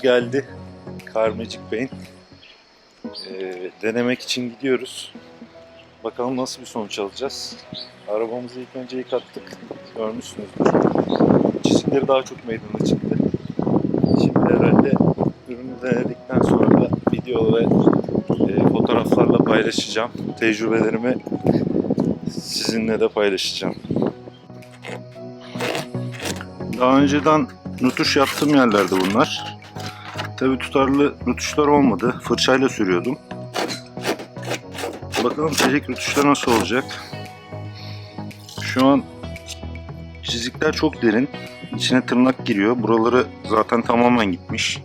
ürünümüz geldi. Karmacık Paint. Ee, denemek için gidiyoruz. Bakalım nasıl bir sonuç alacağız. Arabamızı ilk önce yıkattık. Görmüşsünüzdür. Çizikleri daha çok meydana çıktı. Şimdi herhalde ürünü denedikten sonra video ve e, fotoğraflarla paylaşacağım. Tecrübelerimi sizinle de paylaşacağım. Daha önceden nutuş yaptığım yerlerde bunlar. Tabi tutarlı rutuşlar olmadı. Fırçayla sürüyordum. Bakalım çelik rutuşta nasıl olacak. Şu an çizikler çok derin. İçine tırnak giriyor. Buraları zaten tamamen gitmiş.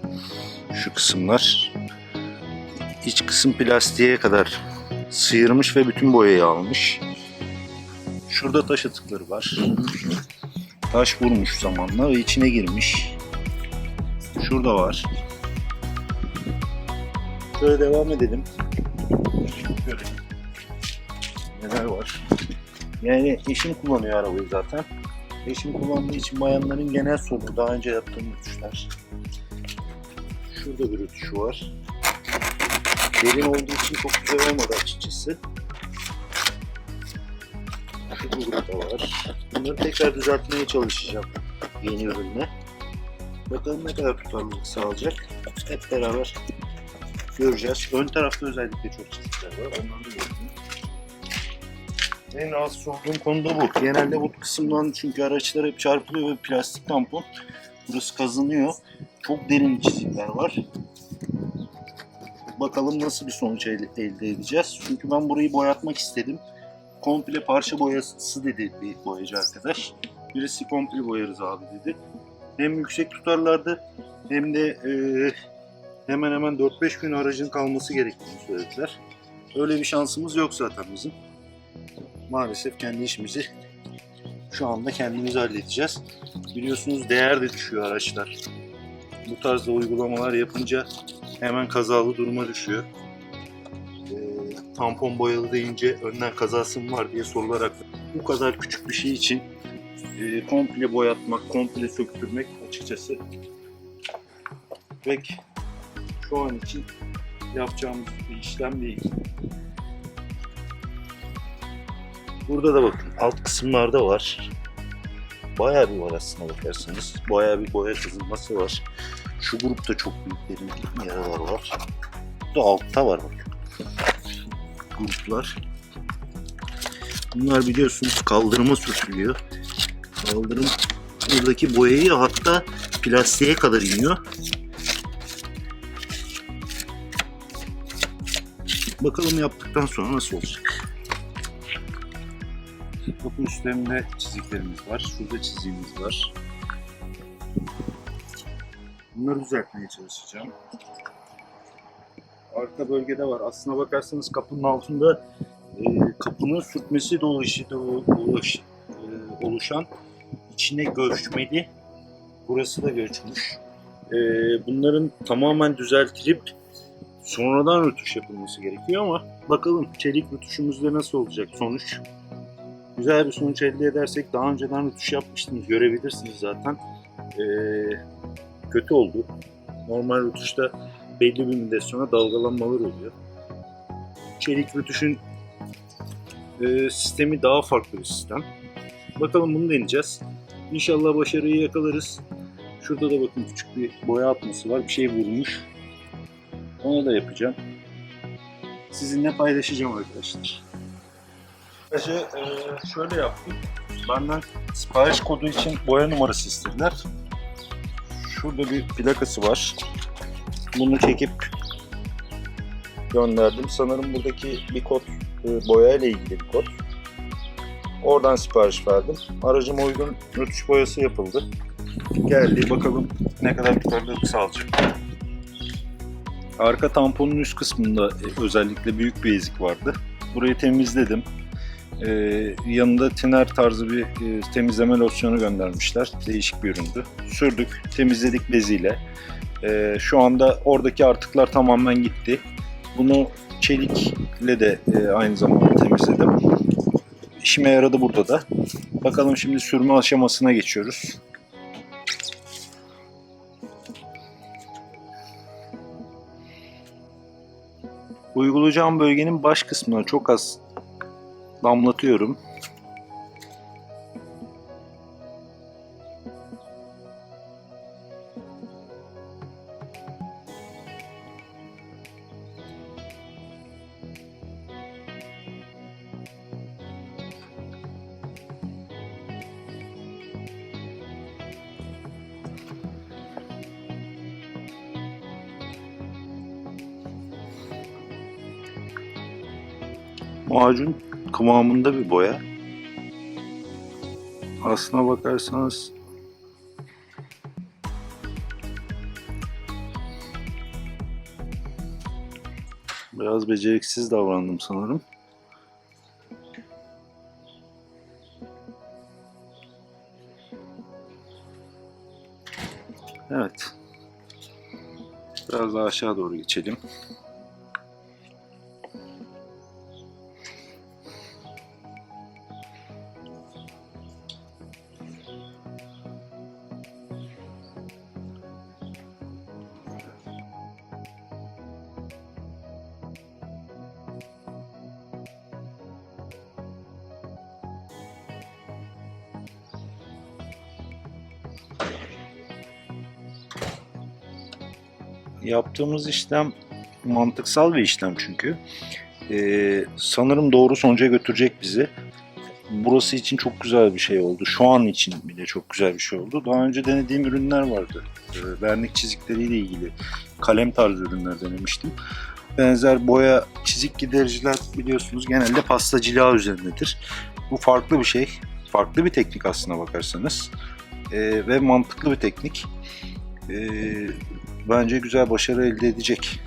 Şu kısımlar. İç kısım plastiğe kadar sıyırmış ve bütün boyayı almış. Şurada taş atıkları var. Taş vurmuş zamanla ve içine girmiş. Şurada var. Şöyle devam edelim. Görelim. Neler var. Yani eşim kullanıyor arabayı zaten. Eşim kullandığı için bayanların genel sorunu daha önce yaptığım rütuşlar. Şurada bir rütuşu var. Derin olduğu için çok güzel olmadı açıkçası. Şu grupta var. Bunları tekrar düzeltmeye çalışacağım yeni ürünle. Bakalım ne kadar tutarlılık sağlayacak. Hep beraber göreceğiz. Ön tarafta özellikle çok çizikler var. Onları da gördüm. En rahatsız olduğum konu da bu. Genelde bu kısımdan çünkü araçlar hep çarpılıyor ve plastik tampon. Burası kazınıyor. Çok derin çizikler var. Bakalım nasıl bir sonuç elde, edeceğiz. Çünkü ben burayı boyatmak istedim. Komple parça boyası dedi bir boyacı arkadaş. Birisi komple boyarız abi dedi. Hem yüksek tutarlardı hem de e, hemen hemen 4-5 gün aracın kalması gerektiğini söylediler. Öyle bir şansımız yok zaten bizim. Maalesef kendi işimizi şu anda kendimiz halledeceğiz. Biliyorsunuz değer de düşüyor araçlar. Bu tarzda uygulamalar yapınca hemen kazalı duruma düşüyor. Ee, tampon boyalı deyince önden kazası mı var diye sorularak bu kadar küçük bir şey için e, komple boyatmak, komple söktürmek açıkçası pek şu an için yapacağımız bir işlem değil. Burada da bakın alt kısımlarda var. Bayağı bir var aslında bakarsanız. Bayağı bir boya kazılması var. Şu grupta çok büyük derin yaralar var. Bu da altta var bak. Gruplar. Bunlar biliyorsunuz kaldırıma sürtülüyor. Kaldırım buradaki boyayı hatta plastiğe kadar iniyor. Bakalım yaptıktan sonra nasıl olacak. Bakın üstlerinde çiziklerimiz var. Şurada çiziğimiz var. Bunları düzeltmeye çalışacağım. Arka bölgede var. Aslına bakarsanız kapının altında e, kapının sürtmesi dolayısıyla ulaş, e, oluşan içine göçmeli. Burası da göçmüş. E, bunların tamamen düzeltilip sonradan rötuş yapılması gerekiyor ama bakalım çelik rötuşumuzda nasıl olacak sonuç. Güzel bir sonuç elde edersek daha önceden rötuş yapmıştınız görebilirsiniz zaten. E, kötü oldu. Normal rötuşta belli bir müddet sonra dalgalanmalar oluyor. Çelik rötuşun e, sistemi daha farklı bir sistem. Bakalım bunu deneyeceğiz. İnşallah başarıyı yakalarız. Şurada da bakın küçük bir boya atması var. Bir şey vurmuş. Onu da yapacağım. Sizinle paylaşacağım arkadaşlar. Arkadaşlar e, şöyle yaptım. Benden sipariş kodu için boya numarası istediler. Şurada bir plakası var. Bunu çekip gönderdim. Sanırım buradaki bir kod e, boya ile ilgili bir kod. Oradan sipariş verdim. Aracıma uygun rötuş boyası yapıldı. Geldi bakalım ne kadar tutarlılık sağlayacak. Arka tamponun üst kısmında e, özellikle büyük bir ezik vardı. Burayı temizledim. Ee, yanında tiner tarzı bir e, temizleme losyonu göndermişler. Değişik bir üründü. Sürdük, temizledik beziyle. Ee, şu anda oradaki artıklar tamamen gitti. Bunu çelikle de e, aynı zamanda temizledim. İşime yaradı burada da. Bakalım şimdi sürme aşamasına geçiyoruz. Uygulayacağım bölgenin baş kısmına çok az damlatıyorum. Kıvamında bir boya. Aslına bakarsanız biraz beceriksiz davrandım sanırım. Evet. Biraz daha aşağı doğru geçelim. Yaptığımız işlem mantıksal bir işlem çünkü. Ee, sanırım doğru sonuca götürecek bizi. Burası için çok güzel bir şey oldu. Şu an için bile çok güzel bir şey oldu. Daha önce denediğim ürünler vardı. Ee, vernik çizikleriyle ilgili kalem tarzı ürünler denemiştim. Benzer boya çizik gidericiler biliyorsunuz genelde pasta cila üzerindedir. Bu farklı bir şey. Farklı bir teknik aslına bakarsanız. Ee, ve mantıklı bir teknik. Ee, bence güzel başarı elde edecek.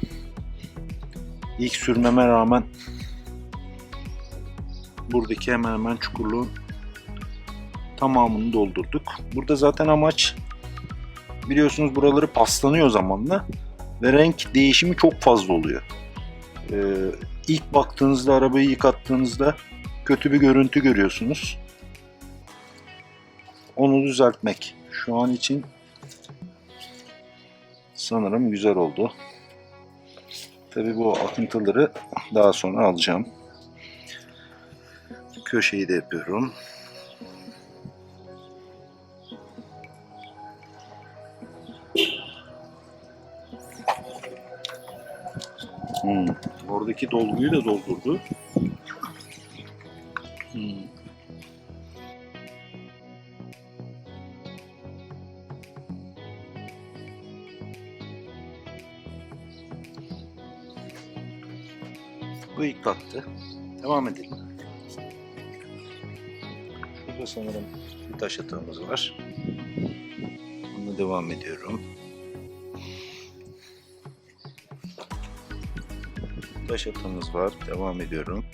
İlk sürmeme rağmen buradaki hemen hemen çukurluğun tamamını doldurduk. Burada zaten amaç biliyorsunuz buraları paslanıyor zamanla ve renk değişimi çok fazla oluyor. Ee, ilk baktığınızda arabayı yıkattığınızda kötü bir görüntü görüyorsunuz. Onu düzeltmek. Şu an için sanırım güzel oldu. Tabii bu akıntıları daha sonra alacağım. Köşeyi de yapıyorum. Hmm, Oradaki dolguyu da doldurdu. Kattı. Devam edelim. Şurada sanırım bir taş atağımız var. Bunu devam ediyorum. Taş atağımız var. Devam ediyorum.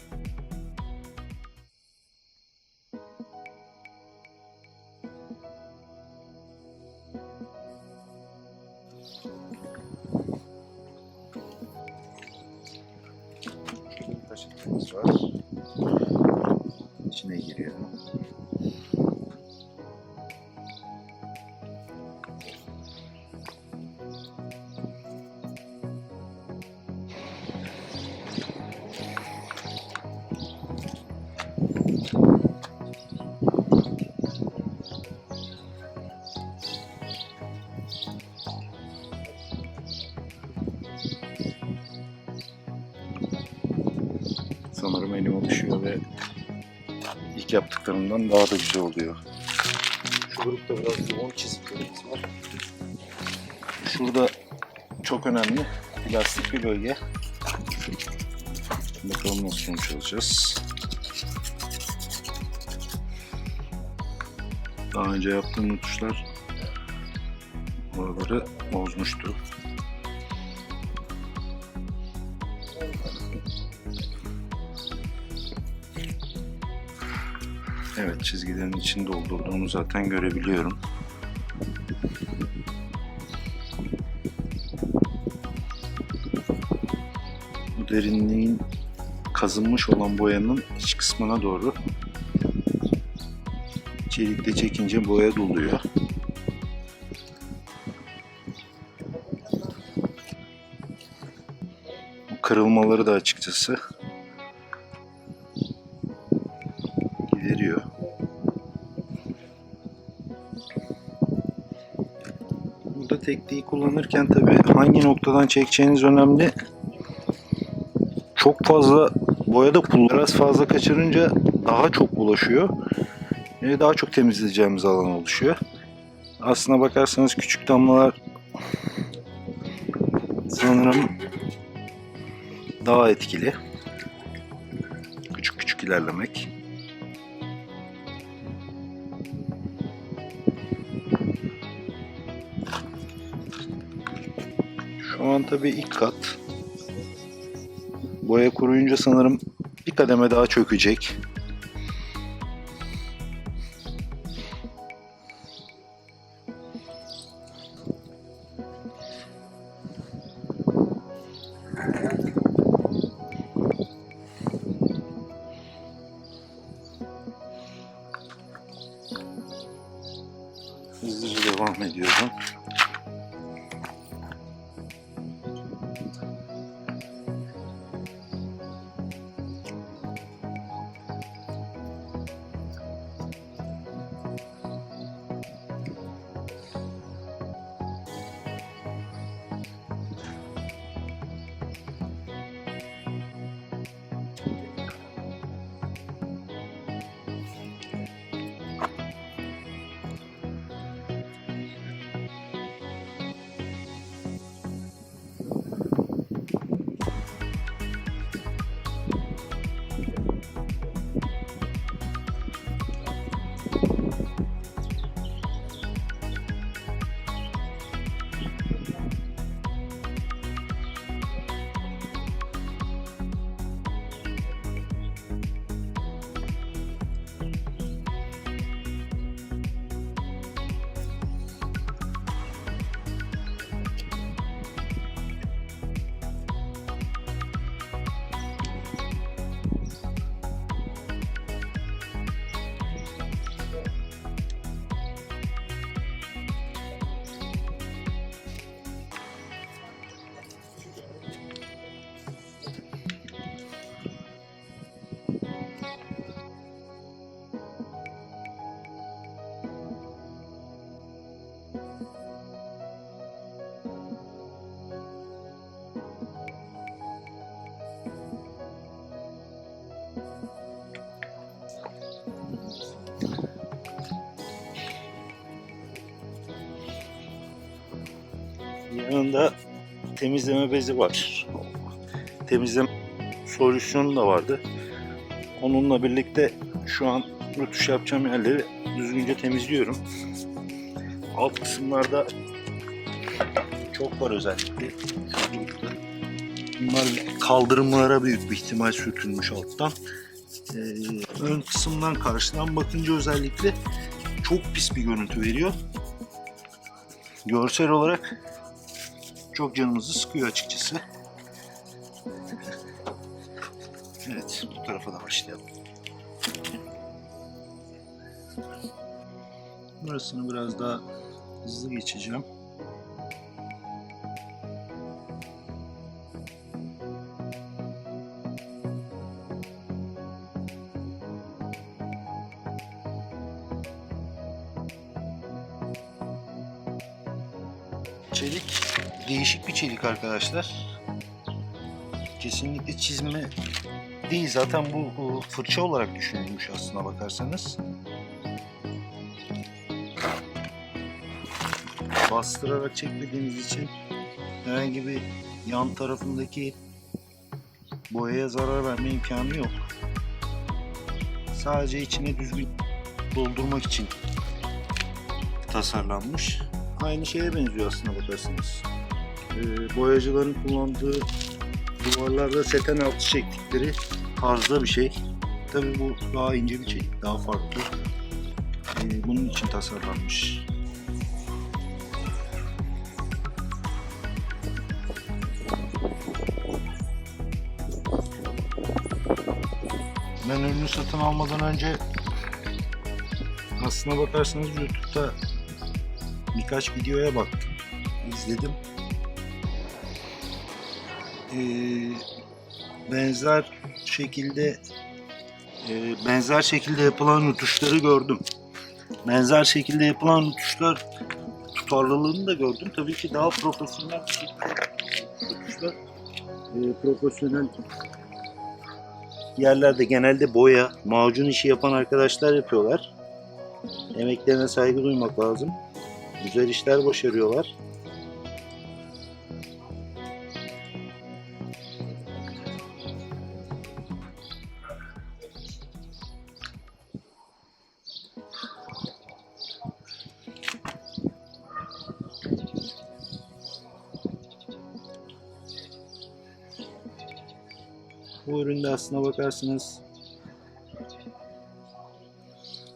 Yaptıklarımdan daha da güzel oluyor. Şu grupta biraz yoğun çiziklerimiz var. Şurada çok önemli plastik bir bölge. Bakalım nasıl sonuç alacağız. Daha önce yaptığım tuşlar oraları bozmuştu. Evet çizgilerin içini doldurduğumu zaten görebiliyorum. Bu derinliğin kazınmış olan boyanın iç kısmına doğru çelikle çekince boya doluyor. Bu kırılmaları da açıkçası tekniği kullanırken tabi hangi noktadan çekeceğiniz önemli. Çok fazla boyada biraz fazla kaçırınca daha çok bulaşıyor. Ve daha çok temizleyeceğimiz alan oluşuyor. Aslına bakarsanız küçük damlalar sanırım daha etkili. Küçük küçük ilerlemek. Şu an tabii ilk kat. Boya kuruyunca sanırım bir kademe daha çökecek. Yanında temizleme bezi var. Temizleme solüsyonu da vardı. Onunla birlikte şu an rötuş yapacağım yerleri düzgünce temizliyorum. Alt kısımlarda çok var özellikle. Bunlar kaldırımlara büyük bir ihtimal sürtülmüş alttan. Ee, ön kısımdan karşıdan bakınca özellikle çok pis bir görüntü veriyor. Görsel olarak çok canımızı sıkıyor açıkçası. Evet, bu tarafa da başlayalım. Burasını biraz daha hızlı geçeceğim. Arkadaşlar. Kesinlikle çizme değil. Zaten bu, fırça olarak düşünülmüş aslına bakarsanız. Bastırarak çekmediğiniz için herhangi bir yan tarafındaki boyaya zarar verme imkanı yok. Sadece içine düzgün doldurmak için tasarlanmış. Aynı şeye benziyor aslına bakarsanız. Ee, boyacıların kullandığı duvarlarda seten altı çektikleri tarzda bir şey. Tabii bu daha ince bir çelik, daha farklı. Ee, bunun için tasarlanmış. Ben ürünü satın almadan önce aslına bakarsanız YouTube'da birkaç videoya baktım, izledim. Ee, benzer şekilde e, benzer şekilde yapılan rutuşları gördüm. Benzer şekilde yapılan rutuşlar tutarlılığını da gördüm. Tabii ki daha profesyonel rutuşlar. E, profesyonel yerlerde genelde boya, macun işi yapan arkadaşlar yapıyorlar. Emeklerine saygı duymak lazım. Güzel işler başarıyorlar. Bu üründe aslına bakarsanız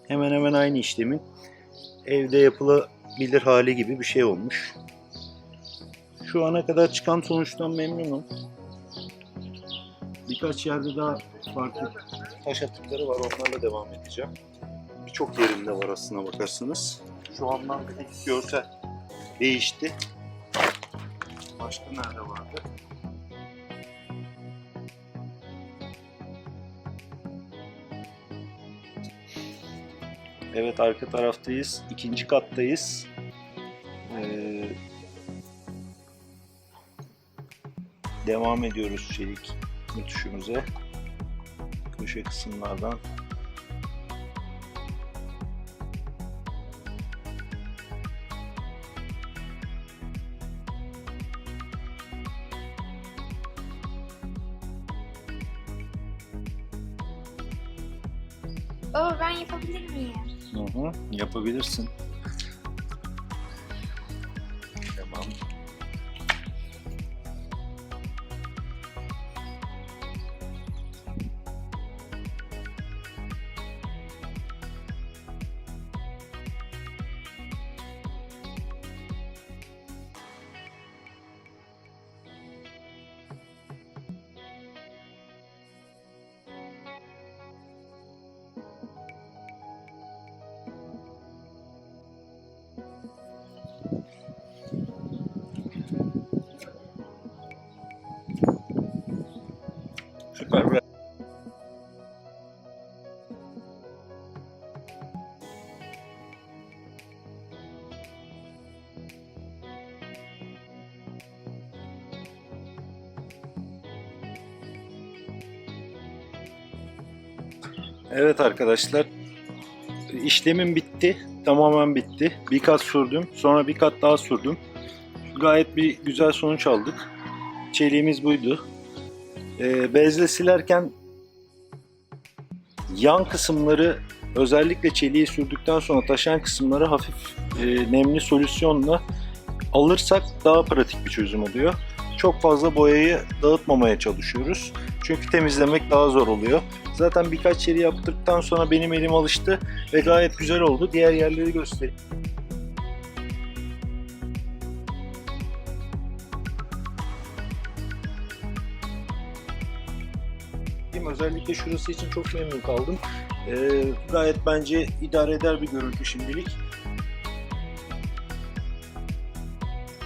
hemen hemen aynı işlemin evde yapılabilir hali gibi bir şey olmuş. Şu ana kadar çıkan sonuçtan memnunum. Birkaç yerde daha farklı taş atıkları var. Onlarla devam edeceğim. Birçok yerinde var aslına bakarsanız. Şu anlamdaki görsel değişti. Başka nerede vardı? Evet arka taraftayız. İkinci kattayız. Ee, devam ediyoruz çelik mütüşümüze. Köşe kısımlardan. Baba ben yapabilir miyim? Hı hı, yapabilirsin. Tamam. Evet arkadaşlar işlemim bitti. Tamamen bitti. Bir kat sürdüm. Sonra bir kat daha sürdüm. Gayet bir güzel sonuç aldık. Çeliğimiz buydu. Ee, bezle silerken yan kısımları özellikle çeliği sürdükten sonra taşan kısımları hafif e, nemli solüsyonla alırsak daha pratik bir çözüm oluyor. Çok fazla boyayı dağıtmamaya çalışıyoruz. Çünkü temizlemek daha zor oluyor. Zaten birkaç yeri yaptıktan sonra benim elim alıştı ve gayet güzel oldu. Diğer yerleri göstereyim. Özellikle şurası için çok memnun kaldım. Ee, gayet bence idare eder bir görüntü şimdilik.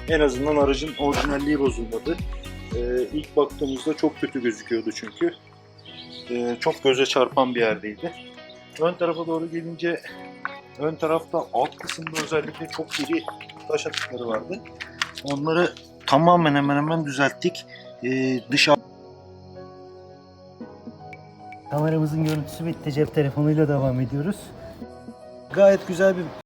En azından aracın orijinalliği bozulmadı. Ee, ilk baktığımızda çok kötü gözüküyordu çünkü. Ee, çok göze çarpan bir yerdeydi. Ön tarafa doğru gelince ön tarafta alt kısımda özellikle çok iri taş atıkları vardı. Onları tamamen hemen hemen düzelttik. Ee, dış Kameramızın görüntüsü bitti. Cep telefonuyla devam ediyoruz. Gayet güzel bir